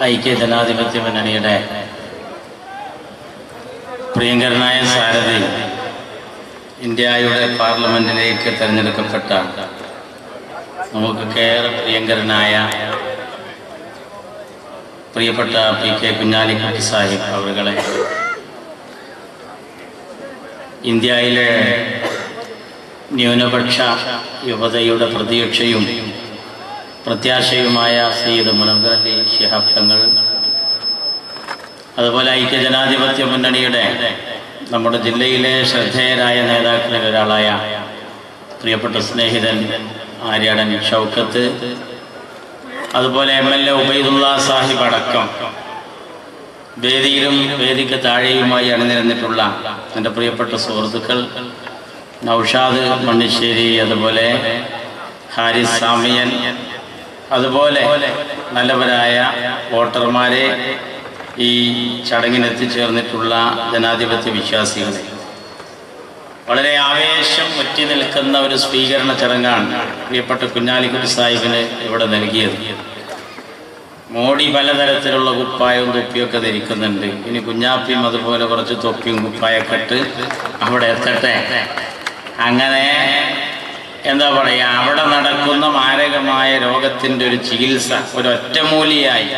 ഐക്യ ജനാധിപത്യ മുന്നണിയുടെ പ്രിയങ്കരനായ സാരഥി ഇന്ത്യയുടെ പാർലമെന്റിലേക്ക് തിരഞ്ഞെടുക്കപ്പെട്ട നമുക്കൊക്കെ ഏറെ പ്രിയങ്കരനായ പ്രിയപ്പെട്ട പി കെ കുഞ്ഞാലിക്കുട്ടി സാഹിബ് അവരുകളെ ഇന്ത്യയിലെ ന്യൂനപക്ഷ യുവതയുടെ പ്രതീക്ഷയും പ്രത്യാശയുമായ സയ്യിദ് മുനമ്പലി ശിഹാബ് അതുപോലെ ഐക്യജനാധിപത്യ മുന്നണിയുടെ നമ്മുടെ ജില്ലയിലെ ശ്രദ്ധേയരായ നേതാക്കളിൽ ഒരാളായ പ്രിയപ്പെട്ട സ്നേഹിതൻ ആര്യാടൻ ഷൗക്കത്ത് അതുപോലെ M L A Ubaidulla Sahib അടക്കം വേദിയിലും വേദിക്ക് താഴെയുമായി അണിനിരന്നിട്ടുള്ള എന്റെ പ്രിയപ്പെട്ട സുഹൃത്തുക്കൾ നൌഷാദ് മണ്ണിശ്ശേരി അതുപോലെ ഹാരിസ് സാമിയൻ അതുപോലെ നല്ലവരായ വോട്ടർമാരെ ഈ ചടങ്ങിന് എത്തിച്ചേർന്നിട്ടുള്ള ജനാധിപത്യ വിശ്വാസികളെ. വളരെ ആവേശം മുറ്റി നിൽക്കുന്ന ഒരു സ്വീകരണ ചടങ്ങാണ് പ്രിയപ്പെട്ട കുഞ്ഞാലിക്കുട്ടി സാഹിബിന് ഇവിടെ നൽകിയത്. മോഡി പലതരത്തിലുള്ള കുപ്പായവും തൊപ്പിയൊക്കെ ധരിക്കുന്നുണ്ട്. ഇനി കുഞ്ഞാപ്പിയും അതുപോലെ കുറച്ച് തൊപ്പിയും കുപ്പായൊക്കെ ഇട്ട് അവിടെ എത്തട്ടെ? അങ്ങനെ എന്താ പറയുക അവിടെ നടക്കുന്ന മാരകമായ രോഗത്തിന്റെ ഒരു ചികിത്സ ഒരു ഒറ്റമൂലിയായി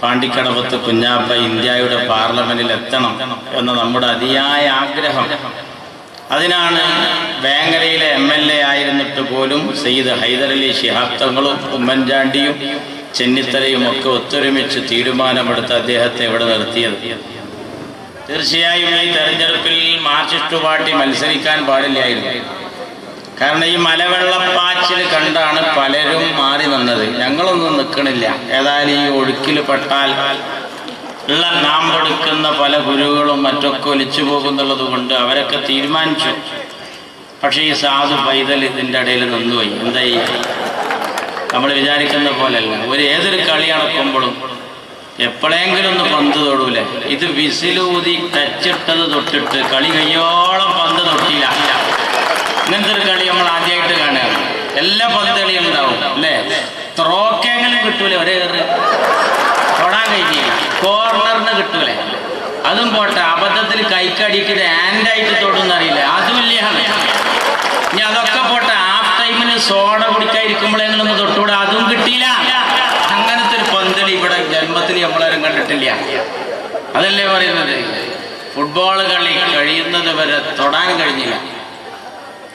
പാണ്ടിക്കടവത്ത് കുഞ്ഞാപ്പ ഇന്ത്യയുടെ പാർലമെന്റിൽ എത്തണം എന്ന നമ്മുടെ അതിയായ ആഗ്രഹം. അതിനാണ് വേങ്ങരയിലെ എം എൽ എ ആയിരുന്നിട്ട് പോലും സെയ്ദ് ഹൈദരലി ശിഹാബ് തങ്ങളും ഉമ്മൻചാണ്ടിയും ചെന്നിത്തലയും ഒക്കെ ഒത്തൊരുമിച്ച് തീരുമാനമെടുത്ത് അദ്ദേഹത്തെ ഇവിടെ നിർത്തിയത്. തീർച്ചയായും ഈ തെരഞ്ഞെടുപ്പിൽ മാർക്സിസ്റ്റ് പാർട്ടി മത്സരിക്കാൻ പാടില്ലായിരുന്നു. കാരണം ഈ മലവെള്ളപ്പാച്ചിൽ കണ്ടാണ് പലരും മാറി നിന്നത് ഞങ്ങളൊന്നും നിൽക്കണില്ല ഏതായാലും ഈ ഒഴുക്കിൽ പെട്ടാൽ ഉള്ള നാം കൊടുക്കുന്ന പല ഗുരുകളും മറ്റൊക്കെ ഒലിച്ചു പോകുന്നുള്ളത് കൊണ്ട് അവരൊക്കെ തീരുമാനിച്ചു. പക്ഷേ ഈ സാധു പൈതൽ ഇതിന്റെ ഇടയിൽ നിന്നുപോയി. എന്താ ഈ നമ്മൾ വിചാരിക്കുന്ന പോലെയല്ല ഒരു ഏതൊരു കളി നടക്കുമ്പോഴും എപ്പോഴെങ്കിലും ഒന്ന് പന്ത് തൊടൂലേ. ഇത് വിസിലൂതി ടച്ചിട്ടത് തൊട്ടിട്ട് കളി കയ്യോളം പന്ത് തൊട്ടില്ല ഇങ്ങനത്തെ ഒരു കളി എല്ലാ പന്തളിയും ഉണ്ടാവും അല്ലേ? ത്രോക്കെങ്കിലും കിട്ടൂലേ ഒരേ കയറി തൊടാൻ കഴിഞ്ഞില്ല. കോർണറിന് കിട്ടൂലേ? അതും പോട്ടെ അബദ്ധത്തിൽ കൈക്കടിക്കിട്ട് ഹാൻഡായിട്ട് തൊടുന്ന അറിയില്ല. ഇല്ല ഇനി അതൊക്കെ പോട്ടെ ഹാഫ് ടൈമിന് സോഡ കുടിക്കാതിരിക്കുമ്പോഴെങ്കിലും തൊട്ടുകൂടെ അതും കിട്ടിയില്ല. അങ്ങനത്തെ ഒരു പന്തളി ഇവിടെ ജന്മത്തിൽ നമ്മളാരും കണ്ടിട്ടില്ല. അതല്ലേ പറയുന്നത്? ഫുട്ബോൾ കളി കഴിയുന്നത് വരെ തൊടാൻ കഴിഞ്ഞില്ല.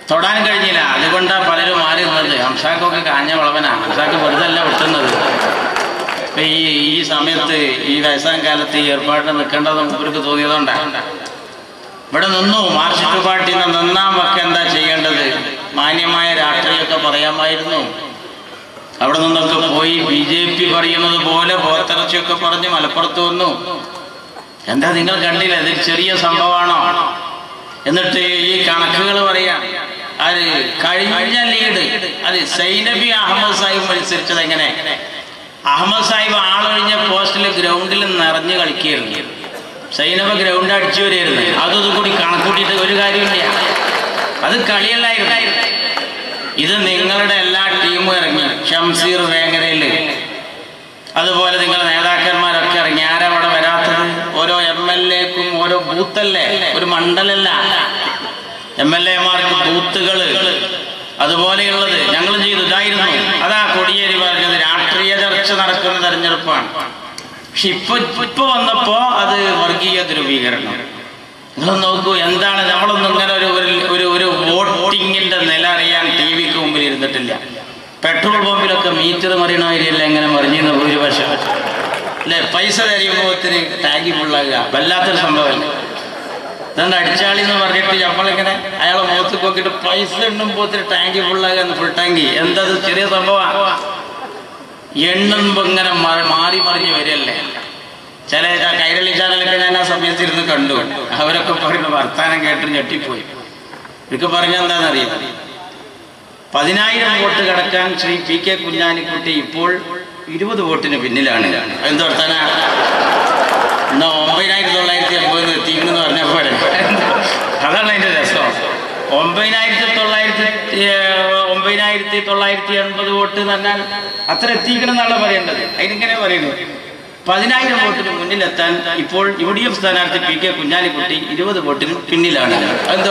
തൊടാൻ കഴിഞ്ഞില്ല. അതുകൊണ്ടാണ് പലരും മാറി നിന്നത്. ഹംസാക്കൊക്കെ കാഞ്ഞ വളവനാണ് ഹംസാക്ക് വെറുതല്ല വെട്ടുന്നത്. ഇപ്പൊ ഈ ഈ സമയത്ത് ഈ വയസ്സാം കാലത്ത് ഈ ഏർപ്പാടിന് നിൽക്കേണ്ടത് ഇവർക്ക് തോന്നിയതുകൊണ്ടാണ് ഇവിടെ നിന്നു. മാർക്സിസ്റ്റ് പാർട്ടി നിന്നാൻ വക്കെ എന്താ ചെയ്യേണ്ടത്? മാന്യമായ രാഷ്ട്രീയമൊക്കെ പറയാമായിരുന്നു. അവിടെ നിന്നൊക്കെ പോയി ബി ജെ പി പറയുന്നത് പോലെ പോത്തിറച്ചിയൊക്കെ പറഞ്ഞ് മലപ്പുറത്ത് വന്നു. എന്താ നിങ്ങൾ കണ്ടില്ല? ഇത് ചെറിയ സംഭവമാണോ? എന്നിട്ട് ഈ കണക്കുകൾ പറയാം. അത് കഴിഞ്ഞ ലീഡ്. അത് സൈനബി അഹമ്മദ് സാഹിബ് മത്സരിച്ചത് എങ്ങനെ? അഹമ്മദ് സാഹിബ് ആളൊഴിഞ്ഞ പോസ്റ്റിൽ ഗ്രൗണ്ടിൽ നിറഞ്ഞു കളിക്കുകയായിരുന്നു. സൈനബ ഗ്രൗണ്ട് അടിച്ചു വരികയായിരുന്നു അതും കൂടി കണക്കൂട്ടിയിട്ട് ഒരു കാര്യമില്ല അത് കളിയല്ലായിരുന്നു. ഇത് നിങ്ങളുടെ എല്ലാ ടീമും ഇറങ്ങി. ഷംസീർ വേങ്ങരയിൽ. അതുപോലെ നിങ്ങളുടെ നേതാക്കന്മാരൊക്കെ ഇറങ്ങി. ആരവിടെ വരാത്തത്? ഓരോ എം എൽ എക്കും ഓരോ ബൂത്തല്ലേ? ഒരു മണ്ഡലല്ല. എം എൽ എമാർക്ക് ബൂത്തുകൾ അതുപോലെയുള്ളത് ഞങ്ങൾ ചെയ്തു. ഇതായിരുന്നു. അതാ കൊടിയേരി പറഞ്ഞത് രാഷ്ട്രീയ ചർച്ച നടക്കുന്ന തെരഞ്ഞെടുപ്പാണ്. പക്ഷെ ഇപ്പൊ ഇപ്പൊ വന്നപ്പോ അത് വർഗീയ ധ്രുവീകരണം. നിങ്ങൾ നോക്കൂ എന്താണ് നമ്മളൊന്നും ഇങ്ങനെ ഒരു ഒരു- ഒരു വോട്ടിങ്ങിന്റെ നില അറിയാൻ ടി വിക്ക് മുമ്പിൽ ഇരുന്നിട്ടില്ല. പെട്രോൾ പമ്പിലൊക്കെ മീറ്റർ മറിയണ എങ്ങനെ മറിഞ്ഞിരുന്ന ഭൂരിപക്ഷം? അല്ലെ? പൈസ തരുമ്പോത്തിന് ടാങ്കി ഫുള്ളാകുക. വല്ലാത്തൊരു സംഭവമല്ലേ? അതുകൊണ്ട് അടിച്ചാളി എന്ന് പറഞ്ഞിട്ട് നമ്മളിങ്ങനെ അയാളെ മുഖത്ത് നോക്കിയിട്ട് പൈസ എണ്ണും ഒത്തിരി ടാങ്കി ഫുള്ളാകുക ഫുൾ ടാങ്കി എന്തത് ചെറിയ സംഭവമാണ് എണ്ണുമ്പോ ഇങ്ങനെ മാറി മറിഞ്ഞ് വരികയല്ലേ? ചില കൈരളി ചാനലൊക്കെ ഞാൻ ആ സമയത്ത് ഇരുന്ന് കണ്ടു. അവരൊക്കെ പറയുന്ന വർത്താനം കേട്ട് ഞെട്ടിപ്പോയി. ഇതൊക്കെ പറഞ്ഞാൽ എന്താണെന്നറിയാം? പതിനായിരം വോട്ട് കടക്കാൻ ശ്രീ പി കെ കുഞ്ഞാലിക്കുട്ടി ഇപ്പോൾ ഇരുപത് വോട്ടിന് പിന്നിലാണ്. എന്ത് വർത്താനാണ് എന്നാ ഒമ്പതിനായിരത്തി തൊള്ളായിരത്തി എൺപത് എത്തിക്കണെന്ന് പറഞ്ഞ പോലെ അതാണ് അതിന്റെ രസം ഒമ്പതിനായിരത്തി തൊള്ളായിരത്തി ഒമ്പതിനായിരത്തി തൊള്ളായിരത്തി എൺപത് വോട്ട് തന്നാൽ അത്ര എത്തിക്കണം എന്നാണ് പറയേണ്ടത്? അതിനിങ്ങനെ പറയുന്നത് പതിനായിരം വോട്ടിന് മുന്നിലെത്താൻ ഇപ്പോൾ യു ഡി എഫ് സ്ഥാനാർത്ഥി പി കെ കുഞ്ഞാലിക്കുട്ടി ഇരുപത് വോട്ടിന് പിന്നിലാണ്. അതെന്ത്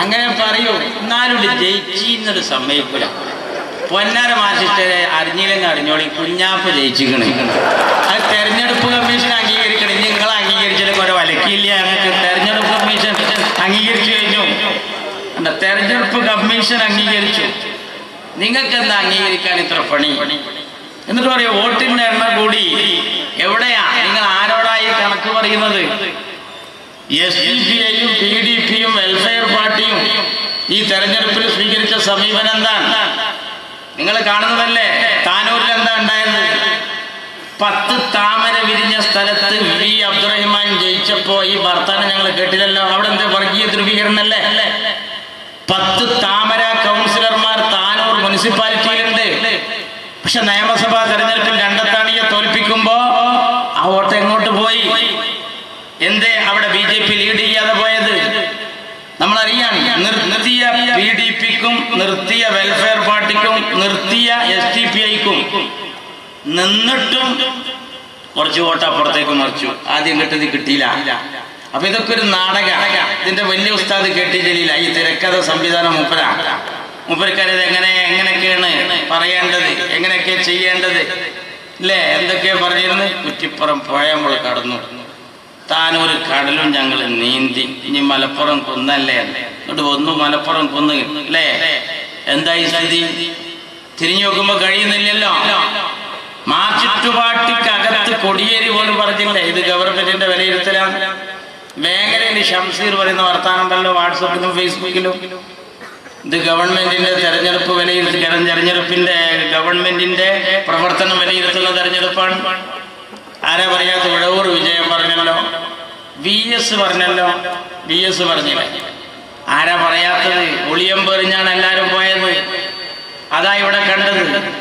അങ്ങനെ പറയൂ. എന്നാലും ജയിച്ചിന്നൊരു സമ്മതിക്കൂല. പൊന്നാര മാഷിഷ്ടരെ അറിഞ്ഞില്ലെങ്കിൽ അറിഞ്ഞോളി കുഞ്ഞാപ്പ് ജയിച്ചിക്കണേ. അത് തെരഞ്ഞെടുപ്പ് കമ്മീഷൻ അംഗീകരിക്കണം. നിങ്ങൾ അംഗീകരിച്ചാലും കുറെ വലക്കില്ല. ഞങ്ങൾക്ക് തെരഞ്ഞെടുപ്പ് കമ്മീഷൻ അംഗീകരിച്ചു കഴിഞ്ഞു തെരഞ്ഞെടുപ്പ് കമ്മീഷൻ അംഗീകരിച്ചു. നിങ്ങൾക്ക് എന്താ അംഗീകരിക്കാൻ ഇത്ര പണി? എന്നിട്ട് പറയാം വോട്ടിന്റെ എണ്ണം കൂടി. എവിടെയാ? നിങ്ങൾ ആരോടായി കണക്ക് പറയുന്നത്? എസ് ഡി പി ഐയും പി ഡി പിയും വെൽഫെയർ പാർട്ടിയും ഈ തെരഞ്ഞെടുപ്പിൽ സ്വീകരിച്ച സമീപനം എന്താണ്? നിങ്ങൾ കാണുന്നതല്ലേ? താനൂരിൽ എന്താ ഉണ്ടായത്? പത്ത് താമര വിരിഞ്ഞ സ്ഥലത്ത് വി. അബ്ദുറഹിമാൻ ജയിച്ചപ്പോ ഈ വർത്താനം ഞങ്ങൾ കേട്ടില്ലല്ലോ. അവിടെ എന്താ വർഗീയ ധ്രുവീകരണല്ലേ പത്ത് താമര കൗൺസിലർമാർ താനൂർ മുനിസിപ്പാലിറ്റിയിലുണ്ട്. പക്ഷെ നിയമസഭാ തെരഞ്ഞെടുപ്പിൽ രണ്ടത്താണിയെ തോൽപ്പിക്കുമ്പോ ആ വോട്ട് എങ്ങോട്ട് പോയി? എന്തേ അവിടെ ബി ജെ പി ലീഡ് ചെയ്യാതെ പോയത്? നമ്മളറിയാം നിർത്തിയ പി ഡി പിക്കും നിർത്തിയ വെൽഫെയർ പാർട്ടിക്കും നിർത്തിയ എസ് ടി പി ഐക്കും നിന്നിട്ടും കുറച്ച് വോട്ട് അപ്പുറത്തേക്ക് മറിച്ചു. ആദ്യം കിട്ടത് കിട്ടിയില്ല. അപ്പൊ ഇതൊക്കെ ഒരു നാടക. ഇതിന്റെ വലിയ ഉസ്താദ് കേട്ടിട്ടില്ല ഈ തിരക്കഥ സംവിധാനം മുപ്പരാ. മുപ്പരക്കാരത് എങ്ങനെ എങ്ങനെയൊക്കെയാണ് പറയേണ്ടത് എങ്ങനെയൊക്കെ ചെയ്യേണ്ടത്. അല്ലേ എന്തൊക്കെയാ പറഞ്ഞിരുന്നത്? കുറ്റിപ്പുറം പോയമ്പോൾ കടന്നു. താനൊരു കടലും ഞങ്ങൾ നീന്തി. ഇനി മലപ്പുറം കുന്നല്ലേ എന്നിട്ട് വന്നു മലപ്പുറം കുന്ന് അല്ലേ എന്തായി സ്ഥിതി? തിരിഞ്ഞു നോക്കുമ്പോ കഴിയുന്നില്ലല്ലോ. മാർച്ചിട്ടുപാട്ടിക്കകത്ത് കൊടിയേരി പോലും പറഞ്ഞില്ല? ഇത് ഗവൺമെന്റിന്റെ വിലയിരുത്തലാണ് മേഖലയിൽ ഷംസീർ പറയുന്ന വർത്താനം വല്ലോ വാട്സപ്പിലും ഫേസ്ബുക്കിലും. ഇത് ഗവൺമെന്റിന്റെ തെരഞ്ഞെടുപ്പ് വിലയിരുത്തി തെരഞ്ഞെടുപ്പിന്റെ ഗവൺമെന്റിന്റെ പ്രവർത്തനം വിലയിരുത്തുന്ന തെരഞ്ഞെടുപ്പാണ്. ആരാ പറയാത്ത ഉഴവൂർ വിജയം പറഞ്ഞല്ലോ? വി എസ് പറഞ്ഞല്ലോ? വി എസ് പറഞ്ഞില്ല. ആരാ പറയാത്തത്? ഒളിയമ്പെറിഞ്ഞാണ് എല്ലാരും പോയത്. അതാ ഇവിടെ കണ്ടത്.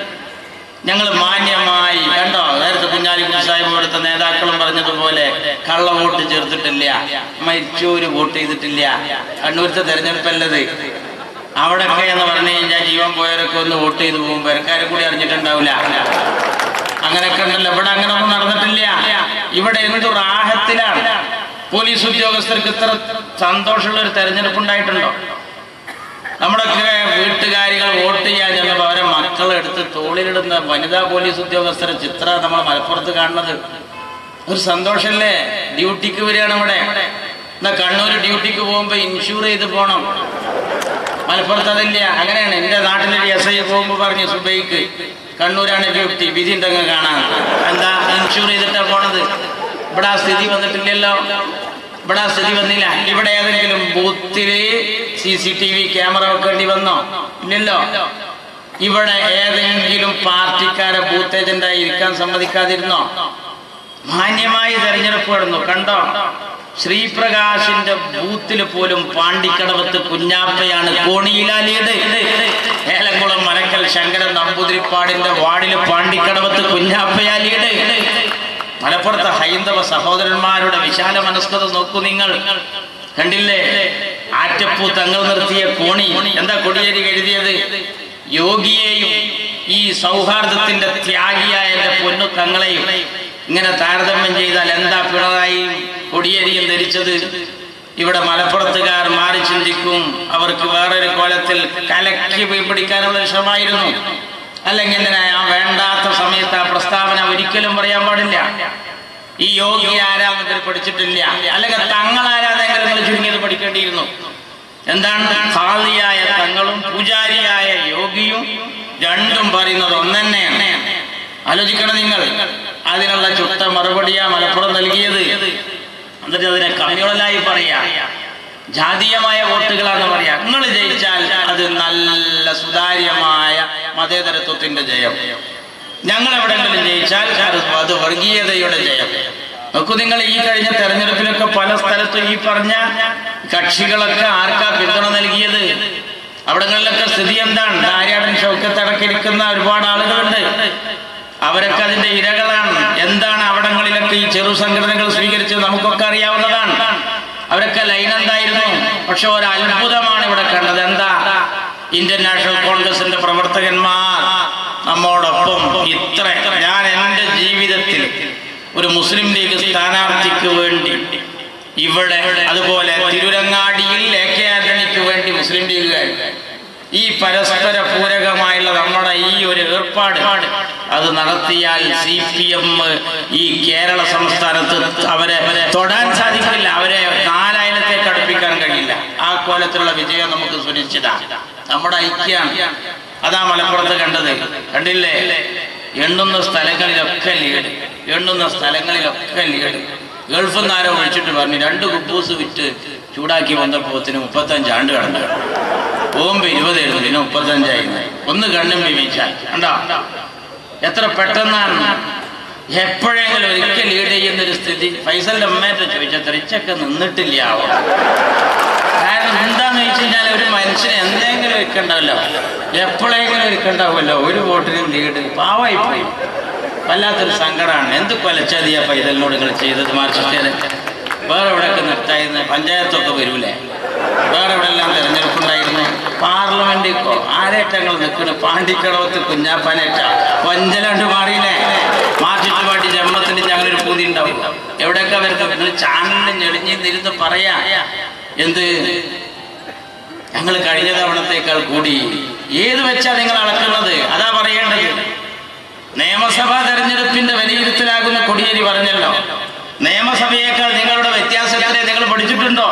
ഞങ്ങൾ മാന്യമായി കണ്ടോ? കുഞ്ഞാലിക്കുട്ടി സാഹിബ് ഇവിടുത്തെ നേതാക്കളും പറഞ്ഞതുപോലെ കള്ള വോട്ട് ചേർത്തിട്ടില്ല. മരിച്ചോര് വോട്ട് ചെയ്തിട്ടില്ല. കണ്ണൂരത്തെ തെരഞ്ഞെടുപ്പല്ലത്. അവിടെയൊക്കെ എന്ന് പറഞ്ഞു കഴിഞ്ഞാൽ ജീവൻ പോയവരൊക്കെ ഒന്ന് വോട്ട് ചെയ്ത് പോകും. പെരക്കാരെ കൂടി അറിഞ്ഞിട്ടുണ്ടാവില്ല. അങ്ങനെയൊക്കെ ഉണ്ടല്ലോ. ഇവിടെ അങ്ങനെ ഒന്നും നടന്നിട്ടില്ല. ഇവിടെ എന്തു റാഹത്തിലാണ്? പോലീസ് ഉദ്യോഗസ്ഥർക്ക് ഇത്ര സന്തോഷമുള്ള ഒരു തെരഞ്ഞെടുപ്പ് ഉണ്ടായിട്ടുണ്ടോ? നമ്മുടെ വീട്ടുകാരികൾ വോട്ട് ചെയ്യാൻ ചെന്നപ്പോൾ അവരെ മക്കളെടുത്ത് തോളിലിടുന്ന വനിതാ പോലീസ് ഉദ്യോഗസ്ഥരുടെ ചിത്ര നമ്മൾ മലപ്പുറത്ത് കാണുന്നത്. ഒരു സന്തോഷമല്ലേ ഡ്യൂട്ടിക്ക് വരികയാണ് ഇവിടെ എന്നാ കണ്ണൂർ ഡ്യൂട്ടിക്ക് പോകുമ്പോൾ ഇൻഷൂർ ചെയ്ത് പോകണം മലപ്പുറത്ത് അതില്ല. അങ്ങനെയാണ്. എന്റെ നാട്ടിലൊരു എസ് ഐ പോകുമ്പോൾ പറഞ്ഞു സുബൈക്ക് കണ്ണൂരാണ് ഡ്യൂട്ടി വിധി ഉണ്ടെങ്കിൽ കാണാൻ എന്താ? ഇൻഷൂർ ചെയ്തിട്ടാണ് പോണത്. ഇവിടെ ആ സ്ഥിതി വന്നിട്ടില്ലല്ലോ. ഇവിടെ ആ സ്ഥിതി വന്നില്ല. ഇവിടെ ഏതെങ്കിലും ബൂത്തിൽ C C T V camera വെക്കേണ്ടി വന്നോ? ഇല്ലല്ലോ. ഇവിടെ ഏതെങ്കിലും പാർട്ടിക്കാരെ ബൂത്ത് ഏജന്റായി ഇരിക്കാൻ സമ്മതിക്കാതിരുന്നോ? മാന്യമായി തെരഞ്ഞെടുപ്പ് നടന്നു കണ്ടോ? ശ്രീപ്രകാശിന്റെ ബൂത്തിൽ പോലും പാണ്ടിക്കടവത്ത് കുഞ്ഞാപ്പയാണ് കോണിയിലാലിയത്. ഏലംകുളം മരക്കൽ ശങ്കരൻ നമ്പൂതിരിപ്പാടിന്റെ വാർഡിൽ പാണ്ടിക്കടവത്ത് കുഞ്ഞാപ്പയാലിയത്. മലപ്പുറത്തെ ഹൈന്ദവ സഹോദരന്മാരുടെ വിശാല മനസ്കത നോക്കൂ നിങ്ങൾ. കണ്ടില്ലേ? ആറ്റപ്പൂ തങ്ങൾ നിർത്തിയ കോണി. എന്താ കൊടിയേരി എഴുതിയത് യോഗിയെയും ഈ സൗഹാർദ്ദത്തിന്റെ ത്യാഗിയായ എന്റെ പൊന്നു തങ്ങളെയും ഇങ്ങനെ താരതമ്യം ചെയ്താൽ എന്താ പിണറായി കൊടിയേരിയും ധരിച്ചത്? ഇവിടെ മലപ്പുറത്തുകാർ മാറി ചിന്തിക്കും അവർക്ക് വേറൊരു കോലത്തിൽ കലക്കി പിടിക്കാനുള്ള ശ്രമമായിരുന്നു. അല്ലെങ്കിൽ ആ വേണ്ടാത്ത സമയത്ത് ആ പ്രസ്താവന ഒരിക്കലും പറയാൻ പാടില്ല? ഈ യോഗി ആരാന്നതിൽ പഠിച്ചിട്ടില്ല. അല്ലെങ്കിൽ തങ്ങൾ നിങ്ങൾ ചുരുങ്ങിയത് പഠിക്കേണ്ടിയിരുന്നു. എന്താണ്? ഖാദിയായ തങ്ങളും പൂജാരിയായ യോഗിയും രണ്ടും പറയുന്നത് ഒന്നെന്നെയാണ്. ആലോചിക്കണം നിങ്ങൾ. അതിനുള്ള ചുട്ട മറുപടിയാ മലപ്പുറം നൽകിയത്. എന്നിട്ട് അതിനെ കമ്മ്യൂണലായി പറയാ. ജാതീയമായ വോട്ടുകളാണെന്ന് പറയാ. നിങ്ങൾ ജയിച്ചാൽ അത് നല്ല സുതാര്യമായ മതേതരത്വത്തിന്റെ ജയം. ഞങ്ങൾ എവിടെങ്കിലും ജയിച്ചാൽ അത് വർഗീയതയുടെ ജയം. നോക്കൂ നിങ്ങൾ ഈ കഴിഞ്ഞ തെരഞ്ഞെടുപ്പിലൊക്കെ പല സ്ഥലത്തും ഈ പറഞ്ഞ കക്ഷികളൊക്കെ ആർക്കാ പിന്തുണ നൽകിയത്? അവിടങ്ങളിലൊക്കെ സ്ഥിതി എന്താണ്? ആര്യാടൻ ഷൗക്കത്ത് അടക്കിരിക്കുന്ന ഒരുപാട് ആളുകളുണ്ട്. അവരൊക്കെ അതിന്റെ ഇരകളാണ്. എന്താണ് അവിടങ്ങളിലൊക്കെ ഈ ചെറു സംഘടനകൾ സ്വീകരിച്ചത് നമുക്കൊക്കെ അറിയാവുന്നതാണ്. അവരൊക്കെ ലൈൻ എന്തായിരുന്നു? പക്ഷെ ഒരു അത്ഭുതമാണ് ഇവിടെ കണ്ടത്. എന്താ? ഇന്ത്യൻ നാഷണൽ കോൺഗ്രസിന്റെ പ്രവർത്തകന്മാർ നമ്മോടൊപ്പം. ഇത്ര. ഞാൻ എന്റെ ജീവിതത്തിൽ ഒരു മുസ്ലിം ലീഗ് സ്ഥാനാർത്ഥിക്ക് വേണ്ടി ഇവിടെ അതുപോലെ തിരുരങ്ങാടിയിൽ എ കെ ആന്റണിക്ക് വേണ്ടി മുസ്ലിം ലീഗുകാർ ഈ പരസ്പര പൂരകമായുള്ള നമ്മുടെ ഈ ഒരു ഏർപ്പാട് അത് നടത്തിയാൽ സി പി എം ഈ കേരള സംസ്ഥാനത്ത് അവരെ തൊടാൻ സാധിക്കില്ല അവരെ നാലായിരത്തേക്ക് അടുപ്പിക്കാൻ കഴിയില്ല. ആ കോലത്തിലുള്ള വിജയം നമുക്ക് സുനിശ്ചിതാണ് നമ്മുടെ ഐക്യാണ്. അതാ മലപ്പുറത്ത് കണ്ടത്. കണ്ടില്ലേ? എണ്ണുന്ന സ്ഥലങ്ങളിലൊക്കെ ലീഡ്. എണ്ണുന്ന സ്ഥലങ്ങളിലൊക്കെ ലീഡ്. ഗൾഫ് നിന്ന് ആരോ വിളിച്ചിട്ട് പറഞ്ഞു രണ്ട് കുപ്പൂസ് വിറ്റ് ചൂടാക്കി വന്നപ്പോത്തിന് മുപ്പത്തഞ്ച് ആണ്ട് കടന്നു പോകുമ്പോ ഇരുപത് പിന്നെ മുപ്പത്തഞ്ചായി ഒന്ന് കണ്ണും വിവിച്ചാൽ കണ്ടോ? എത്ര പെട്ടെന്നാണ്. എപ്പോഴെങ്കിലും ഒരിക്കൽ ലീഡ് ചെയ്യുന്ന ഒരു സ്ഥിതി. ഫൈസലിന്റെ അമ്മേറ്റ് ചോദിച്ചാൽ തെറിച്ചൊക്കെ നിന്നിട്ടില്ല. കാരണം എന്താന്ന് വെച്ച് കഴിഞ്ഞാൽ ഒരു മനുഷ്യന് എന്തെങ്കിലും ഇരിക്കണ്ടാവല്ലോ എപ്പോഴെങ്കിലും ഇരിക്കണ്ടാവുമല്ലോ ഒരു വോട്ടിനും ലീഡ് പാവായി പോയി. വല്ലാത്തൊരു സങ്കടമാണ് എന്ത് കൊലച്ചതിയാ പൈതലിനോട് നിങ്ങൾ ചെയ്തത് മാർക്സിസ്റ്റേന് വേറെ എവിടെയൊക്കെ നിർത്തായിരുന്നു? പഞ്ചായത്തൊക്കെ വരൂലേ? വേറെ എവിടെ എല്ലാം പാർലമെന്റ് ആരേറ്റങ്ങൾ നിൽക്കുന്നു? പാണ്ടിക്കടവത്ത് കുഞ്ഞാപ്പാനേറ്റ കൊഞ്ചലണ്ട് മാറിയില്ലേ? മാർച്ചിട്ട് പാട്ടി ജന്മത്തിന് ഞങ്ങളൊരു പൂതി ഉണ്ടാവും. എവിടെയൊക്കെ അവർക്ക് നിങ്ങൾ ചാനലിൽ ഞെളിഞ്ഞിരുന്ന് പറയാ. എന്ത്? ഞങ്ങൾ കഴിഞ്ഞ തവണത്തേക്കാൾ കൂടി ഏത് വെച്ചാ നിങ്ങൾ അളക്കുന്നത്? അതാ പറയേണ്ടത്. നിയമസഭാ തെരഞ്ഞെടുപ്പിന്റെ വിലയിരുത്തലാകുന്ന കൊടിയേരി പറഞ്ഞല്ലോ. നിയമസഭയേക്കാൾ നിങ്ങളുടെ വ്യത്യാസം നിങ്ങൾ പഠിച്ചിട്ടുണ്ടോ?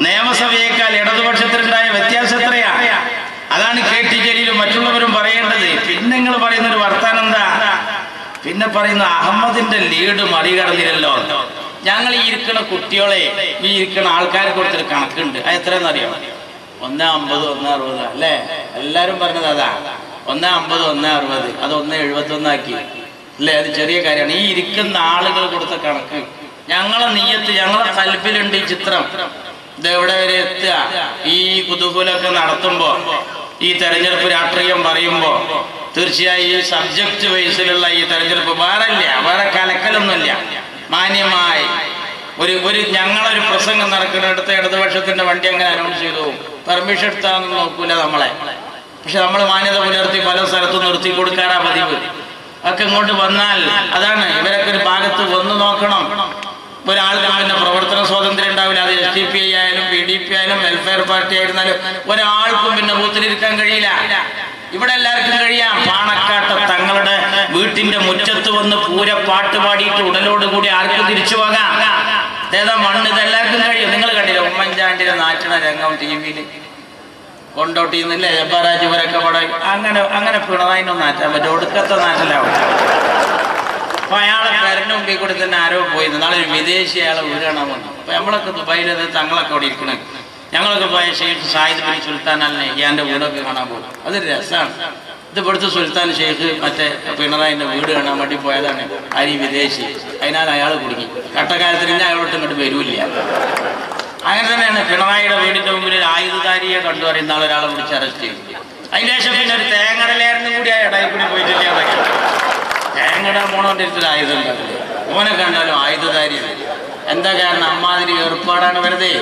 നിയമസഭയേക്കാൾ ഇടതുപക്ഷത്തിലുണ്ടായ വ്യത്യാസം എത്രയാ? അതാണ് കെ ടി ജലീലും മറ്റുള്ളവരും പറയേണ്ടത്. പിന്നെ നിങ്ങൾ പറയുന്ന ഒരു വർത്താനം എന്താ? പിന്നെ പറയുന്ന അഹമ്മദിന്റെ ലീഡ് മറികടന്നില്ലല്ലോ. ഞങ്ങൾ ഈ ഇരിക്കുന്ന കുട്ടികളെ ഈ ഇരിക്കുന്ന ആൾക്കാരെ കൊടുത്തൊരു കണക്കുണ്ട്. അത് എത്രയെന്ന് അറിയാം? ഒന്ന് അമ്പത് ഒന്ന് അറുപത് അല്ലേ? എല്ലാരും പറഞ്ഞത് അതാ. ഒന്ന് അമ്പത് ഒന്ന് അറുപത് അത് ഒന്ന് എഴുപത്തി ഒന്നാക്കി അല്ലേ? അത് ചെറിയ കാര്യമാണ്. ഈ ഇരിക്കുന്ന ആളുകൾ കൊടുത്ത കണക്ക്. ഞങ്ങളെ നീയത്ത് ഞങ്ങളെ കൽപ്പിലുണ്ട് ഈ ചിത്രം. ഇത് എവിടെ വരെ എത്തുക? ഈ കുതുകൂലൊക്കെ നടത്തുമ്പോ ഈ തെരഞ്ഞെടുപ്പ് രാഷ്ട്രീയം പറയുമ്പോ തീർച്ചയായും ഈ സബ്ജക്ട് വൈസിലുള്ള ഈ തെരഞ്ഞെടുപ്പ് വേറെ ഇല്ല വേറെ കലക്കലൊന്നുമില്ല. മാന്യമായി. ഒരു ഒരു ഞങ്ങളൊരു പ്രസംഗം നടക്കുന്നിടത്ത് ഇടതുപക്ഷത്തിന്റെ വണ്ടി അങ്ങനെ അനൗൺസ് ചെയ്തു. പെർമിഷൻ എടുത്താന്ന് നോക്കൂല നമ്മളെ. പക്ഷെ നമ്മൾ മാന്യത പുലർത്തി പല സ്ഥലത്തും നിർത്തി കൊടുക്കാറാ പതിവ്. ഒക്കെ ഇങ്ങോട്ട് വന്നാൽ അതാണ് ഇവരൊക്കെ ഒരു ഭാഗത്ത് വന്ന് നോക്കണം. ഒരാൾക്കും പിന്നെ പ്രവർത്തന സ്വാതന്ത്ര്യം ഉണ്ടാവില്ല. അത് എസ് ഡി പി ഐ ആയാലും പി ഡി പി ആയാലും വെൽഫെയർ പാർട്ടി ആയിരുന്നാലും ഒരാൾക്കും പിന്നെ ബൂത്തിലിരിക്കാൻ കഴിയില്ല. ഇവിടെ എല്ലാവർക്കും കഴിയാം. പാണക്കാട്ട തങ്ങളുടെ വീട്ടിന്റെ മുറ്റത്ത് വന്ന് പൂര പാട്ട് പാടിയിട്ട് ഉടലോടുകൂടി ആർക്കും തിരിച്ചു പോകാം. ഏതാ മണ്ണ് ഇതെല്ലാവർക്കും കഴിയും. നിങ്ങൾ കണ്ടില്ല ഉമ്മൻചാണ്ടിയുടെ നാറ്റണ രംഗം ടി വിയിൽ കൊണ്ടോട്ടി നിന്നില്ലേ? ജബ്ബാരാജ് വരൊക്കെ പടം അങ്ങനെ അങ്ങനെ പിണറായിനൊന്നും നാറ്റാൻ പറ്റും ഒടുക്കത്തെ നാട്ടിലാവും അപ്പൊ അയാളെ പേരന്റെ മുമ്പിൽ കൂടി തന്നെ ആരോ പോയി നാളെ ഒരു വിദേശി അയാളെ വീട് വന്നു. അപ്പൊ നമ്മളൊക്കെ ദുബായിൽ തങ്ങളൊക്കെ അവിടെ ഇരിക്കണേ. ഞങ്ങളൊക്കെ പോയ ഷെയ്ഖ് സായിദ് ബിൻ സുൽത്താൻ അല്ലേ ഇയാന്റെ വീടൊക്കെ കാണാൻ പോകും. അതൊരു രസമാണ് ഇത് ഇവിടുത്തെ സുൽത്താൻ ഷെയ്ഖ് മറ്റേ പിണറായിന്റെ വീട് കാണാൻ വേണ്ടി പോയതാണ് അരി വിദേശി. അതിനാൽ അയാൾ കുടുങ്ങി. കട്ടക്കാലത്തിന് അയാളോട്ട് ഇങ്ങോട്ട് വരൂല്ല. അങ്ങനെ തന്നെയാണ് പിണറായിയുടെ വീടിന്റെ മുമ്പിൽ ഒരു ആയുധധാരിയെ കണ്ടു പറയുന്ന ഒരാളെ പിടിച്ച് അറസ്റ്റ് ചെയ്തു. അതിന് ശേഷം പിന്നെ ഒരു തേങ്ങടലേറിനും കൂടി ആ ഇടയിൽ കൂടി പോയിട്ടില്ല അതൊക്കെ തേങ്ങട അടുത്തൊരു ആയുധം ഓനെ കണ്ടാലും ആയുധധാരിയാണ്. എന്താ കാരണം? അമ്മാതിരി ഏർപ്പാടാണ് വെറുതെ.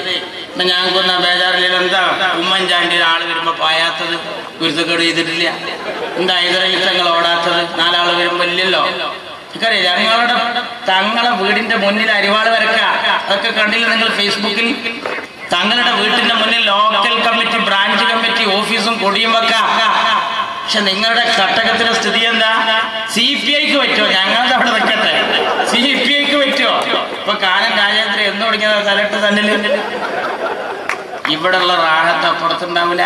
ഇപ്പൊ കൊന്ന ബേജാറില്ല എന്താ? ഉമ്മൻചാണ്ടിയുടെ ആൾ വരുമ്പോ പായാത്തത് കുരുത്തക്കേട് ചെയ്തിട്ടില്ല. എന്താ ഇതര യുദ്ധങ്ങൾ ഓടാത്തത്? നാലാൾ വരുമ്പോ ഇല്ലല്ലോ. ഞങ്ങളുടെ തങ്ങളെ വീടിന്റെ മുന്നിൽ അരിവാൾ വരക്ക അതൊക്കെ കണ്ടില്ല നിങ്ങൾ ഫേസ്ബുക്കിൽ? തങ്ങളുടെ വീട്ടിന്റെ മുന്നിൽ ലോക്കൽ കമ്മിറ്റി ബ്രാഞ്ച് കമ്മിറ്റി ഓഫീസും കൊടിയും വെക്കാം. പക്ഷെ നിങ്ങളുടെ കട്ടകത്തിന്റെ സ്ഥിതി എന്താ? സി പി ഐക്ക് പറ്റുമോ? ഞങ്ങളുടെ അവിടെ നിൽക്കട്ടെ സി പി ഐക്ക് പറ്റുമോ? ഇപ്പൊ കാലം രാജേന്ദ്രൻ എന്ന് തുടങ്ങിയത് തലട്ട് തന്നിൽ ഇവിടെയുള്ള റാഹത്ത് അപ്പുറത്തുണ്ടാവില്ല.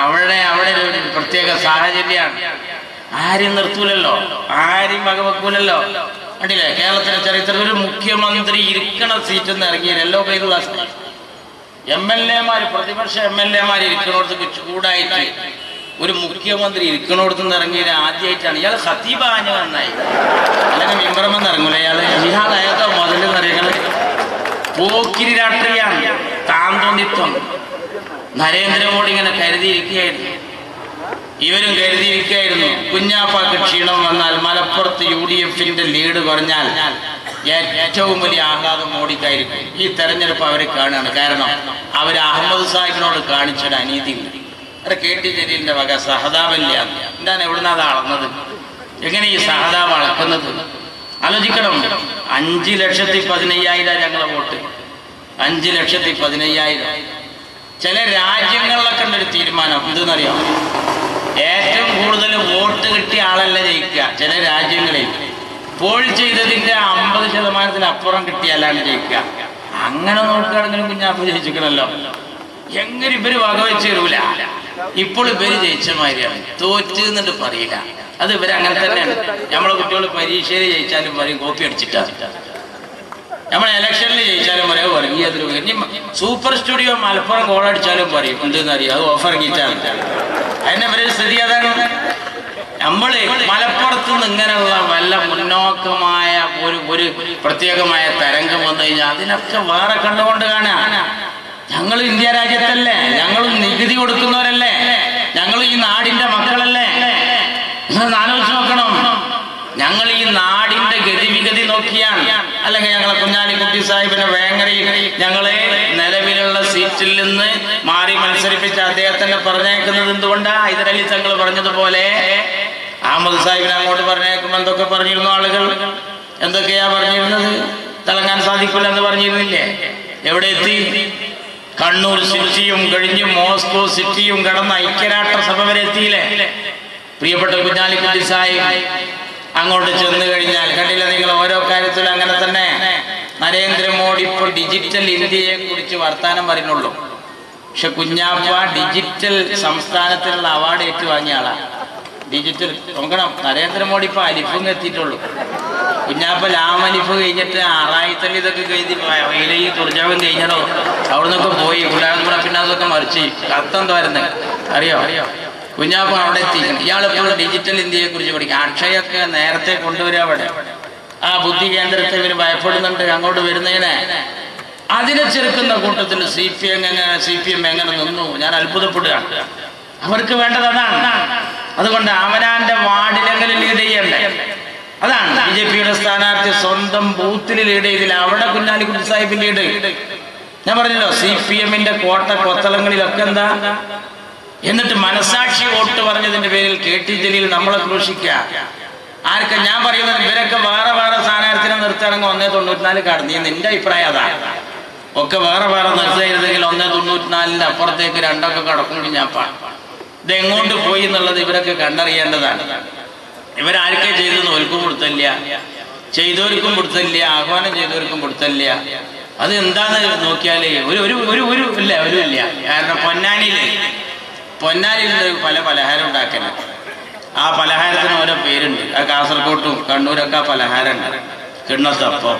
അവിടെ അവിടെ ഒരു പ്രത്യേക സാഹചര്യമാണ്. ആരും നിർത്തൂലല്ലോ. ആരും വകവെക്കൂലല്ലോ. കണ്ടില്ലേ? കേരളത്തിലെ ചരിത്രത്തിൽ ഒരു മുഖ്യമന്ത്രി ഇരിക്കണ സീറ്റിൽ നിന്ന് ഇറങ്ങിയ എല്ലോ ബൈക്കുള്ള എം എൽ എമാർ പ്രതിപക്ഷ എം എൽ എമാർ ഇരിക്കണോടത്ത് ചൂടായിട്ട് ഒരു മുഖ്യമന്ത്രി ഇരിക്കണോടത്ത് നിന്ന് ഇറങ്ങിയത് ആദ്യമായിട്ടാണ്. ഇയാൾ ഹത്തീബാഞ്ഞ നന്നായി അല്ലെങ്കിൽ മിമ്പറമെന്ന് ഇറങ്ങൂല ഇയാൾ? ജിഹാദ് അയതോ മുതൽ നിറയങ്ങൾ പോക്കിരി രാഷ്ട്രീയാണ്. താന്തോന്നിത്വം നരേന്ദ്രമോദി ഇങ്ങനെ കരുതിയിരിക്കുകയായിരുന്നു. ഇവരും കരുതിയിരിക്കുകയായിരുന്നു കുഞ്ഞാപ്പാക്ക് ക്ഷീണം വന്നാൽ മലപ്പുറത്ത് യു ഡി എഫിന്റെ ലീഡ് പറഞ്ഞാൽ ഏറ്റവും വലിയ ആഹ്ലാദം മോഡിക്കായിരിക്കും ഈ തെരഞ്ഞെടുപ്പ് അവർ കാണുകയാണ്. കാരണം അവർ അഹമ്മദ് സാഹിബിനോട് കാണിച്ചൊരു അനീതിയില്ല അത് കെ ടി ജലീലിന്റെ വക സഹതാപല്ല എന്താണ് എവിടുന്ന് അത് അളന്നത്? എങ്ങനെ ഈ സഹതാപ് അളക്കുന്നത്? ആലോചിക്കണം. അഞ്ച് ലക്ഷത്തി പതിനയ്യായിരം ഞങ്ങളെ വോട്ട്. അഞ്ച് ലക്ഷത്തി പതിനയ്യായിരം. ചില രാജ്യങ്ങളിലൊക്കെ ഒരു തീരുമാനം എന്തെന്നറിയാം? ഏറ്റവും കൂടുതൽ വോട്ട് കിട്ടിയ ആളല്ല ജയിക്കുക ചില രാജ്യങ്ങളിൽ. പോൾ ചെയ്തതിന്റെ അമ്പത് ശതമാനത്തിന് അപ്പുറം കിട്ടിയാലാണ് ജയിക്കുക. അങ്ങനെ നോക്കുകയാണെങ്കിലും കുഞ്ഞാപ്പ് ജയിച്ചിക്കണല്ലോ എങ്ങനെ ഇവർ വകവെച്ച് തരൂല. ഇപ്പോൾ ഇവർ ജയിച്ച മാതിരിയാണ്. തോറ്റ് എന്നിട്ട് പറയില്ല. അത് ഇവർ അങ്ങനെ തന്നെയാണ്. നമ്മളെ കുട്ടികൾ പരീക്ഷയിൽ ജയിച്ചാലും പറയും കോപ്പി അടിച്ചിട്ടാ. നമ്മൾ ഇലക്ഷനിൽ ജയിച്ചാലും പറയും പറയും. ഇനി സൂപ്പർ സ്റ്റുഡിയോ മലപ്പുറം ഗോൾ അടിച്ചാലും പറയും. എന്തെന്നറിയാം? അത് ഓഫർ ഇറങ്ങിയിട്ടാണ് അതിന്റെ ഇവരുടെ സ്ഥിതി അതാണ്. നമ്മൾ മലപ്പുറത്ത് നിന്ന് ഇങ്ങനെയുള്ള വല്ല മുന്നോക്കമായ ഒരു ഒരു പ്രത്യേകമായ തരംഗം വന്നു കഴിഞ്ഞാൽ അതിനൊക്കെ വേറെ കണ്ടുകൊണ്ട് കാണാം ഞങ്ങൾ ഇന്ത്യ രാജ്യത്തല്ലേ? ഞങ്ങളും നികുതി കൊടുക്കുന്നവരല്ലേ? ഞങ്ങൾ ഈ നാടിന്റെ മക്കളല്ലേ? നിങ്ങൾ ആലോചിച്ച് നോക്കണം. ഞങ്ങൾ ഈ നാടിന്റെ ഗതിവിഗതി നോക്കിയാണ്. അല്ലെങ്കിൽ ഞങ്ങളെ കുഞ്ഞാലിക്കുട്ടി സാഹിബിനെ വേങ്ങരയിൽ ഞങ്ങളെ നിലവിലുള്ള സീറ്റിൽ നിന്ന് മാറി മത്സരിപ്പിച്ച അദ്ദേഹത്തിനെ പറഞ്ഞേക്കുന്നത് എന്തുകൊണ്ടാ? ഹൈദരലി തങ്ങൾ പറഞ്ഞതുപോലെ അഹമ്മദ് സാഹിബിനെ അങ്ങോട്ട് പറഞ്ഞേക്കുമ്പോൾ എന്തൊക്കെ പറഞ്ഞിരുന്നു ആളുകൾ? എന്തൊക്കെയാ പറഞ്ഞിരുന്നത്? തിളങ്ങാൻ സാധിക്കില്ല എന്ന് പറഞ്ഞിരുന്നില്ലേ? എവിടെ എത്തി? കണ്ണൂർ സിറ്റിയും കഴിഞ്ഞ് മോസ്കോ സിറ്റിയും കടന്ന് ഐക്യരാഷ്ട്ര സഭ വരെ എത്തിയില്ലേ? പ്രിയപ്പെട്ട കുഞ്ഞാലിക്കുട്ടി സായി അങ്ങോട്ട് ചെന്ന് കഴിഞ്ഞാൽ കണ്ടില്ല നിങ്ങൾ ഓരോ കാര്യത്തിലും അങ്ങനെ തന്നെ? നരേന്ദ്രമോദി ഇപ്പോൾ ഡിജിറ്റൽ ഇന്ത്യയെ കുറിച്ച് വർത്താനം പറയുന്നുള്ളൂ. പക്ഷെ കുഞ്ഞാപ്പ ഡിജിറ്റൽ സംസ്ഥാനത്തിനുള്ള അവാർഡ് ഏറ്റുവാങ്ങിയ ആളാണ് ഡിജിറ്റൽ നോക്കണം നരേന്ദ്രമോദി ഇപ്പൊ അലിഫും എത്തിയിട്ടുള്ളൂ. കുഞ്ഞാപ്പ ലാമലിഫ് കഴിഞ്ഞിട്ട് ആറായിത്തല്ലി ഇതൊക്കെ കഴിഞ്ഞ് വയലയും തുർജാവും കഴിഞ്ഞോ അവിടെ നിന്നൊക്കെ പോയി. കൂടാതെ കൂടെ പിന്നെ അതൊക്കെ മറിച്ച്. കത്തം തോരുന്നത് അറിയോ? അറിയോ കുഞ്ഞാപ്പ അവിടെ എത്തിക്കണം ഇയാളിപ്പോൾ ഡിജിറ്റൽ ഇന്ത്യയെ കുറിച്ച് പഠിക്കും അക്ഷയൊക്കെ നേരത്തെ കൊണ്ടുവരിക അവിടെ. ആ ബുദ്ധി കേന്ദ്രത്തെ ഇവർ ഭയപ്പെടുന്നുണ്ട്. അങ്ങോട്ട് വരുന്നതിനെ. അതിനെ ചെറുക്കുന്ന കൂട്ടത്തിൽ സി പി എം എങ്ങനെ സി പി എം എങ്ങനെ നിന്നു? ഞാൻ അത്ഭുതപ്പെടുകയാണ്. അവർക്ക് വേണ്ടത് അതാണ്. അതുകൊണ്ട് അവനാന്റെ വാർഡിലെങ്കിലും ലീഡ് ചെയ്യണ്ടേ? അതാണ് ബി ജെ പിയുടെ സ്ഥാനാർത്ഥി സ്വന്തം ബൂത്തിൽ ലീഡ് ചെയ്തില്ല. അവിടെ കുഞ്ഞാലിക്കുട്ടി സാഹിബ് ലീഡ് ഞാൻ പറഞ്ഞല്ലോ സി പി എമ്മിന്റെ കോട്ട കൊത്തളങ്ങളിലൊക്കെ എന്താ? എന്നിട്ട് മനസാക്ഷി വോട്ട് പറഞ്ഞതിന്റെ പേരിൽ കെ ടി ജലീൽ നമ്മളെ ക്രൂശിക്ക. ആർക്ക? ഞാൻ പറയുന്നത് ഇവരൊക്കെ വേറെ വേറെ സ്ഥാനാർത്ഥിനെ നിർത്തണമെങ്കിൽ ഒന്നേ തൊണ്ണൂറ്റിനാല് കടന്നു നിന്റെ അഭിപ്രായം അതാണ് ഒക്കെ വേറെ വേറെ നിർത്തരുതെങ്കിൽ ഒന്നേ തൊണ്ണൂറ്റിനാലിന്റെ അപ്പുറത്തേക്ക് രണ്ടൊക്കെ കടക്കും ഞാൻ ഇത് എങ്ങോട്ട് പോയി എന്നുള്ളത് ഇവരൊക്കെ കണ്ടറിയേണ്ടതാണ്. ഇവരാർക്കെ ചെയ്തെന്ന് നോൽക്കും കൊടുത്തില്ല ചെയ്തവർക്കും കൊടുത്തില്ല ആഹ്വാനം ചെയ്തവർക്കും കൊടുത്തില്ല അത് എന്താന്ന് നോക്കിയാൽ ഒരു ഒരു ഒരു ഒരു ഇല്ല ഒരു ഇല്ല. കാരണം പൊന്നാനിയിൽ പൊന്നാനിയിൽ പല പലഹാരം ഉണ്ടാക്കല. ആ പലഹാരത്തിന് ഓരോ പേരുണ്ട്. ആ കാസർഗോട്ടും കണ്ണൂരൊക്കെ ആ പലഹാരമുണ്ട്. കിണ്ണത്തപ്പം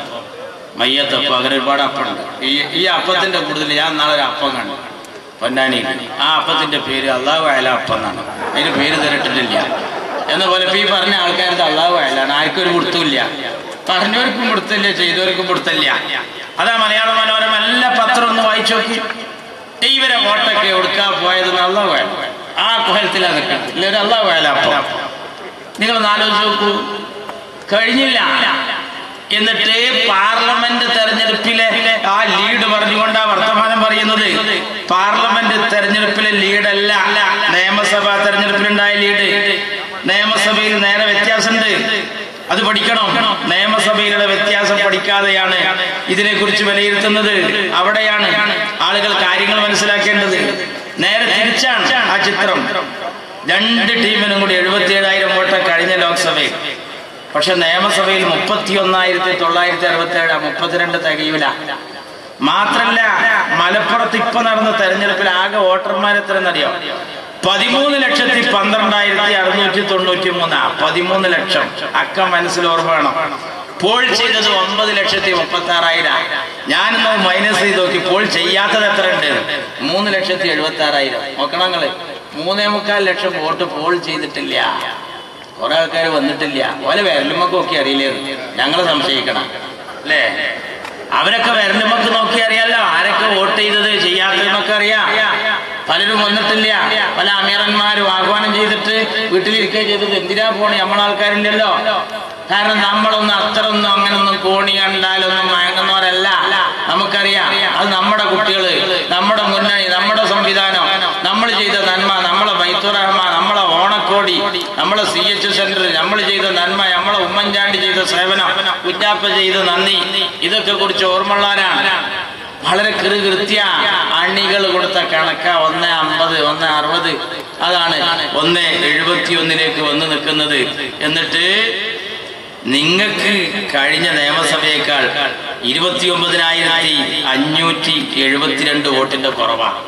മയ്യത്തപ്പം അങ്ങനെ ഒരുപാട് അപ്പമുണ്ട് ഈ ഈ അപ്പത്തിന്റെ കൂടുതൽ ഞാൻ നാളെ ഒരു അപ്പം കണ്ടു പൊന്നാനിയിൽ ആ അപ്പത്തിന്റെ പേര് അള്ളാഹു അയല അപ്പം എന്നാണ്. അതിന് പേര് തരട്ടിട്ടില്ല എന്ന പോലെ ഇപ്പൊ ഈ പറഞ്ഞ ആൾക്കാരുടെ അള്ളാഹു അയലാണ് ആർക്കും ഒരു കൊടുത്തില്ല പറഞ്ഞവർക്കും കൊടുത്തില്ല ചെയ്തവർക്കും കൊടുത്തില്ല അതാ മലയാള മനോരമ എല്ലാ പത്രം ഒന്ന് വായിച്ചു നോക്കി. ഇവരെ വോട്ടൊക്കെ കൊടുക്കാൻ പോയത് നല്ല വേല ആ കുഹലത്തിൽ അതൊക്കെ ഇല്ല നല്ല വേല അപ്പം. നിങ്ങൾ ആലോചിച്ച് നോക്കൂ. കഴിഞ്ഞില്ല. എന്നിട്ട് പാർലമെന്റ് തെരഞ്ഞെടുപ്പിലെ ആ ലീഡ് പറഞ്ഞുകൊണ്ടാ വർത്തമാനം പറയുന്നത്. പാർലമെന്റ് തെരഞ്ഞെടുപ്പിലെ ലീഡല്ല. നിയമസഭാ തെരഞ്ഞെടുപ്പിലുണ്ടായ ലീഡ്. നിയമസഭയിൽ നേരെ വ്യത്യാസമുണ്ട്. അത് പഠിക്കണം. നിയമസഭയിലുള്ള വ്യത്യാസം പഠിക്കാതെയാണ് ഇതിനെക്കുറിച്ച് വിലയിരുത്തുന്നത്. അവിടെയാണ് ആളുകൾ കാര്യങ്ങൾ മനസ്സിലാക്കേണ്ടത്. നേരെ തിരിച്ചാണ് ആ ചിത്രം. രണ്ട് ടീമിനും കൂടി എഴുപത്തി ഏഴായിരം വോട്ട് കഴിഞ്ഞ ലോക്സഭയിൽ. പക്ഷെ നിയമസഭയിൽ മുപ്പത്തി ഒന്നായിരത്തി തൊള്ളായിരത്തി അറുപത്തി ഏഴ് മുപ്പത്തിരണ്ട് തികയൂല. മാത്രല്ല മലപ്പുറത്ത് ഇപ്പൊ നടന്ന തെരഞ്ഞെടുപ്പിൽ ആകെ വോട്ടർമാർ എത്രയെന്നറിയോ പതിമൂന്ന് ലക്ഷത്തി പന്ത്രണ്ടായിരത്തി അറുന്നൂറ്റി തൊണ്ണൂറ്റി മൂന്ന്. പതിമൂന്ന് ലക്ഷം. അക്ക മനസ്സിൽ ഓർമ്മ വേണം. പോൾ ചെയ്തത് ഒമ്പത് ലക്ഷത്തി മുപ്പത്തി ആറായിരം ഞാനൊന്ന് മൈനസ് ചെയ്ത് നോക്കി. പോൾ ചെയ്യാത്തത് എത്ര ഉണ്ട് മൂന്ന് ലക്ഷത്തി എഴുപത്തി ആറായിരം നോക്കണങ്ങൾ മൂന്നേ മുക്കാൽ ലക്ഷം വോട്ട് പോൾ ചെയ്തിട്ടില്ല. കുറെ ആൾക്കാർ വന്നിട്ടില്ല. ഓലെ വിരലുമൊക്കെ ഒക്കെ അറിയില്ലേ ഞങ്ങൾ സംശയിക്കണം. അല്ലേ? അവരൊക്കെ വിരലുമൊക്കെ നോക്കി അറിയാലോ. ആരൊക്കെ വോട്ട് ചെയ്തത് ചെയ്യാത്തതെന്നൊക്കെ അറിയാം. പലരും വന്നിട്ടില്ല. പല അമീറന്മാരും ആഹ്വാനം ചെയ്തിട്ട് വീട്ടിലിരിക്കുക ചെയ്തത് എന്തിനാ പോണി നമ്മളാൾക്കാരില്ലല്ലോ. കാരണം നമ്മളൊന്നും അത്രയൊന്നും അങ്ങനൊന്നും കോണി കണ്ടാലൊന്നും മയങ്ങുന്നവരല്ല. നമുക്കറിയാം അത് നമ്മുടെ കുട്ടികൾ നമ്മുടെ മുന്നണി നമ്മുടെ സംവിധാനം. നമ്മൾ ചെയ്ത നന്മ നമ്മളെ ബൈത്തുറഹ്മ നമ്മളെ ഓണക്കോടി നമ്മളെ സി എച്ച് സെന്റർ നമ്മൾ ചെയ്ത നന്മ നമ്മളെ ഉമ്മൻചാണ്ടി ചെയ്ത സേവനം കുറ്റാപ്പ ചെയ്ത നന്ദി ഇതൊക്കെ കുറിച്ച് ഓർമ്മയുള്ളവരാണ്. വളരെ കൃത്യ അണികൾ കൊടുത്ത കണക്ക ഒന്ന് അമ്പത് ഒന്ന് അറുപത്. അതാണ് ഒന്ന് എഴുപത്തി ഒന്നിലേക്ക് വന്ന് നിൽക്കുന്നത്. എന്നിട്ട് നിങ്ങൾക്ക് കഴിഞ്ഞ നിയമസഭയേക്കാൾ ഇരുപത്തി ഒമ്പതിനായിരത്തി അഞ്ഞൂറ്റി എഴുപത്തിരണ്ട് വോട്ടിന്റെ കുറവാണ്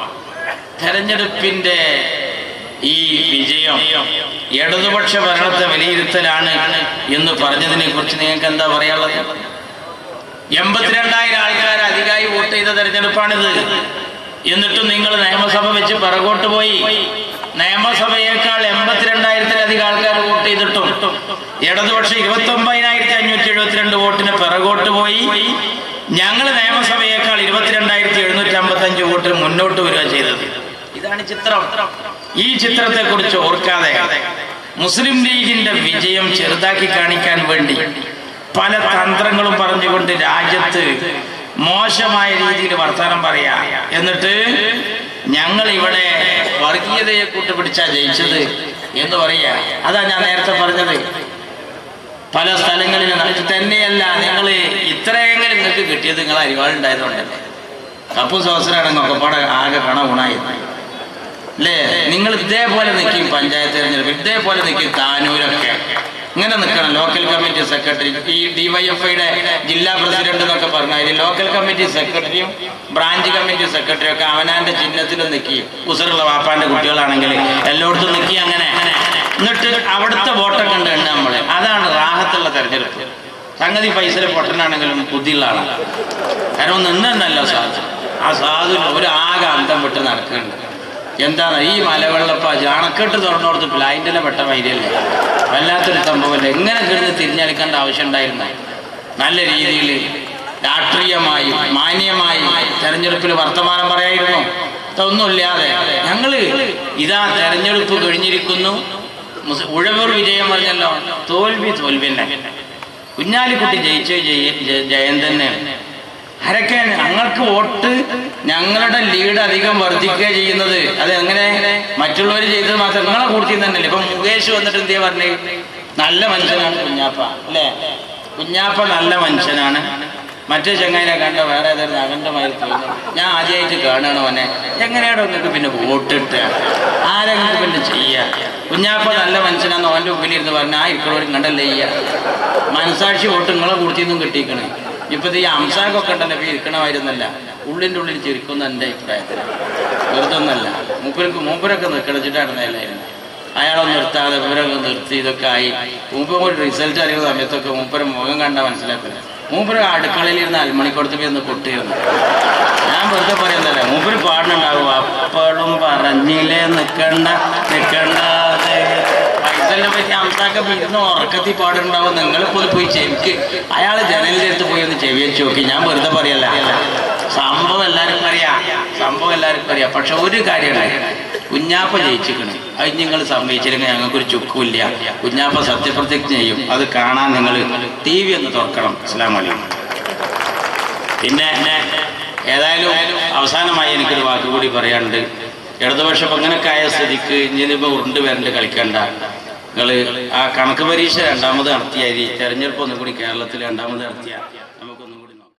തെരഞ്ഞെടുപ്പിന്റെ ഈ വിജയം ഇടതുപക്ഷ ഭരണത്തെ വിലയിരുത്തലാണ് എന്ന് പറഞ്ഞതിനെ കുറിച്ച് നിങ്ങൾക്ക് എന്താ പറയാനുള്ളത്? എൺപത്തിരണ്ടായിരം ആൾക്കാർ അധികമായി വോട്ട് ചെയ്ത തെരഞ്ഞെടുപ്പാണിത്. എന്നിട്ടും നിങ്ങൾ നിയമസഭ വെച്ച് പിറകോട്ട് പോയി. നിയമസഭയേക്കാൾ എൺപത്തിരണ്ടായിരത്തിലധികം ആൾക്കാർ വോട്ട് ചെയ്തിട്ടും ഇടതുപക്ഷം ഇരുപത്തി ഒമ്പതിനായിരത്തി അഞ്ഞൂറ്റി എഴുപത്തിരണ്ട് വോട്ടിന് പിറകോട്ട് പോയി. ഞങ്ങൾ നിയമസഭയേക്കാൾ ഇരുപത്തിരണ്ടായിരത്തി എഴുന്നൂറ്റി അമ്പത്തി അഞ്ച് വോട്ടിന് മുന്നോട്ട് വരിക ചെയ്തത്. ഇതാണ് ചിത്രം. ഈ ചിത്രത്തെ കുറിച്ച് ഓർക്കാതെ മുസ്ലിം ലീഗിന്റെ വിജയം ചെറുതാക്കി കാണിക്കാൻ വേണ്ടി പല തന്ത്രങ്ങളും പറഞ്ഞുകൊണ്ട് രാജ്യത്ത് മോശമായ രീതിയിൽ വർത്തമാനം പറയാ. എന്നിട്ട് ഞങ്ങൾ ഇവിടെ വർഗീയതയെ കൂട്ടുപിടിച്ചാ ജയിച്ചത് എന്ന് പറയാ. അതാ ഞാൻ നേരത്തെ പറഞ്ഞത്. പല സ്ഥലങ്ങളിലും ഇത് തന്നെയല്ല നിങ്ങൾ ഇത്രയെങ്കിലും നിങ്ങൾക്ക് കിട്ടിയത് നിങ്ങൾ അരിവാളുണ്ടായതുകൊണ്ടല്ലേ. കപ്പു ഒക്കെ പാടെ ആകെ കണ ഗുണായി അല്ലേ നിങ്ങൾ ഇതേപോലെ നിൽക്കും പഞ്ചായത്ത് തെരഞ്ഞെടുപ്പ് ഇതേപോലെ നിൽക്കും താനൂരൊക്കെ. ഇങ്ങനെ നിൽക്കണം. ലോക്കൽ കമ്മിറ്റി സെക്രട്ടറി ഈ ഡിവൈഎഫ്ഐയുടെ ജില്ലാ പ്രസിഡന്റ് എന്നൊക്കെ പറഞ്ഞാൽ ലോക്കൽ കമ്മിറ്റി സെക്രട്ടറിയും ബ്രാഞ്ച് കമ്മിറ്റി സെക്രട്ടറിയും ഒക്കെ അവനാന്റെ ചിഹ്നത്തിൽ നിൽക്കി. ഉസറുള്ള വാപ്പാന്റെ കുട്ടികളാണെങ്കിൽ എല്ലായിടത്തും നിൽക്കി അങ്ങനെ. എന്നിട്ട് അവിടുത്തെ വോട്ടൊക്കെ ഉണ്ട് നമ്മളെ? അതാണ് റാഹത്തുള്ള തെരഞ്ഞെടുപ്പ്. സംഗതി പൈസയിലെ പൊട്ടനാണെങ്കിലും ബുദ്ധിയുള്ള ആളാണ്. കാരണം നിന്നല്ലോ സാധു. ആ സാധുവിന് ഒരു ആകെ അന്തം വിട്ട് നടക്കുന്നുണ്ട്. എന്താണ് ഈ മലവെള്ളപ്പ ജാണക്കെട്ട് തുറന്നു കൊടുത്ത് പ്ലായിന്റെ പെട്ട വൈദ്യല്ലേ? വല്ലാത്തൊരു സംഭവമല്ലേ? എങ്ങനെ കിടന്ന് തിരിഞ്ഞെടുക്കേണ്ട ആവശ്യം ഉണ്ടായിരുന്ന? നല്ല രീതിയിൽ രാഷ്ട്രീയമായി മാന്യമായി തെരഞ്ഞെടുപ്പിൽ വർത്തമാനം പറയായിരുന്നു. ഇതൊന്നുമില്ലാതെ ഞങ്ങൾ ഇതാ തെരഞ്ഞെടുപ്പ് കഴിഞ്ഞിരിക്കുന്നു. ഉഴവർ വിജയം പറഞ്ഞല്ലോ. തോൽവി തോൽവി തന്നെ കുഞ്ഞാലിക്കുട്ടി ജയിച്ച ജയ ജയ- ജയൻ തന്നെ ആരൊക്കെ ഞങ്ങൾക്ക് വോട്ട് ഞങ്ങളുടെ ലീഡ് അധികം വർദ്ധിക്കുക ചെയ്യുന്നത്? അത് എങ്ങനെ മറ്റുള്ളവർ ചെയ്തത് മാത്രം. നിങ്ങളെ കൂടുതൽ തന്നെയല്ലേ ഇപ്പൊ മുകേഷ് വന്നിട്ട് എന്തിയാ പറഞ്ഞേ? നല്ല മനുഷ്യനാണ് കുഞ്ഞാപ്പ അല്ലേ? കുഞ്ഞാപ്പ നല്ല മനുഷ്യനാണ്. മറ്റേ ചെങ്ങായിനെ കണ്ട വേറെ ഏതായിരുന്നു മാതിരി തോന്നുന്നു ഞാൻ ആദ്യമായിട്ട് കാണണം അവനെ എങ്ങനെയാണോ നിങ്ങൾക്ക് പിന്നെ വോട്ടിട്ട് ആരെങ്കിലും പിന്നെ ചെയ്യാ? കുഞ്ഞാപ്പ നല്ല മനുഷ്യനാന്ന് അവന്റെ മുമ്പിലിരുന്ന് പറഞ്ഞ ആ ഇപ്പോഴും കണ്ടല്ലേ ചെയ്യ? മനസാക്ഷി വോട്ട് നിങ്ങളെ കൂട്ടിയൊന്നും കിട്ടിയിക്കണേ. ഇപ്പൊ ഈ അംസാഖൊക്കെ ഉണ്ടല്ലോ ഇപ്പൊ ഇരിക്കണമായിരുന്നല്ല. ഉള്ളിന്റെ ഉള്ളിൽ ചിരിക്കുന്ന എന്റെ അഭിപ്രായത്തിൽ വെറുതെ ഒന്നല്ല മൂപ്പരക്ക് മൂപ്പരൊക്കെ നിൽക്കണിച്ചിട്ടായിരുന്നല്ലായിരുന്നു അയാളെ നിർത്താതെ മൂപ്പരൊക്കെ നിർത്തി ഇതൊക്കെ ആയി. മൂപ്പര ഒരു റിസൾട്ട് അറിയുന്ന സമയത്തൊക്കെ മൂപ്പര മുഖം കണ്ടാൽ മനസ്സിലാക്കില്ല മൂപ്പര അടുക്കളയിൽ ഇരുന്ന് അൽമണിക്കൊടുത്ത് പോയി ഒന്ന് കൊട്ടിയിരുന്നു ഞാൻ വെറുതെ പറയുന്നല്ല മൂപ്പര് പാടുന്നുണ്ടാവും. അപ്പോഴും പറഞ്ഞില്ലേ നിൽക്കണ്ട നിക്കണ്ടാതെ പൈസലിനെ പറ്റി അംസാക്ക ഇരുന്ന് ഉറക്കത്തിൽ പാടുണ്ടാവും. നിങ്ങളിപ്പോൾ ഒന്ന് പോയി ചെവിക്ക്. അയാൾ ജനലിന്റെ അടുത്ത് പോയി ഒന്ന് ചെവി വെച്ച് നോക്കി. ഞാൻ വെറുതെ പറയല്ല. സംഭവം എല്ലാവർക്കും അറിയാം. സംഭവം എല്ലാവർക്കും അറിയാം. പക്ഷെ ഒരു കാര്യമാണ് കുഞ്ഞാപ്പ ജയിച്ചിരിക്കണം. അത് നിങ്ങൾ സമ്മതിച്ചില്ലെങ്കിൽ ഞങ്ങൾക്കൊരു ചുക്കുമില്ല. കുഞ്ഞാപ്പ സത്യപ്രതിജ്ഞ ചെയ്യും. അത് കാണാൻ നിങ്ങൾ ടി വി ഒന്ന് തുറക്കണം. അസ്ലാം വലൈക്കും പിന്നെ ഏതായാലും അവസാനമായി എനിക്കൊരു വാക്കുകൂടി പറയാനുണ്ട്. ഇടതുപക്ഷം അങ്ങനെയൊക്കെ ആയ സ്ഥിതിക്ക് ഇനി ഉരുണ്ട് വരണ്ട് കളിക്കണ്ട. നിങ്ങൾ ആ കണക്ക് പരീക്ഷ രണ്ടാമത് നടത്തിയായി തെരഞ്ഞെടുപ്പ് ഒന്നും കൂടി കേരളത്തിൽ രണ്ടാമത് നടത്തിയ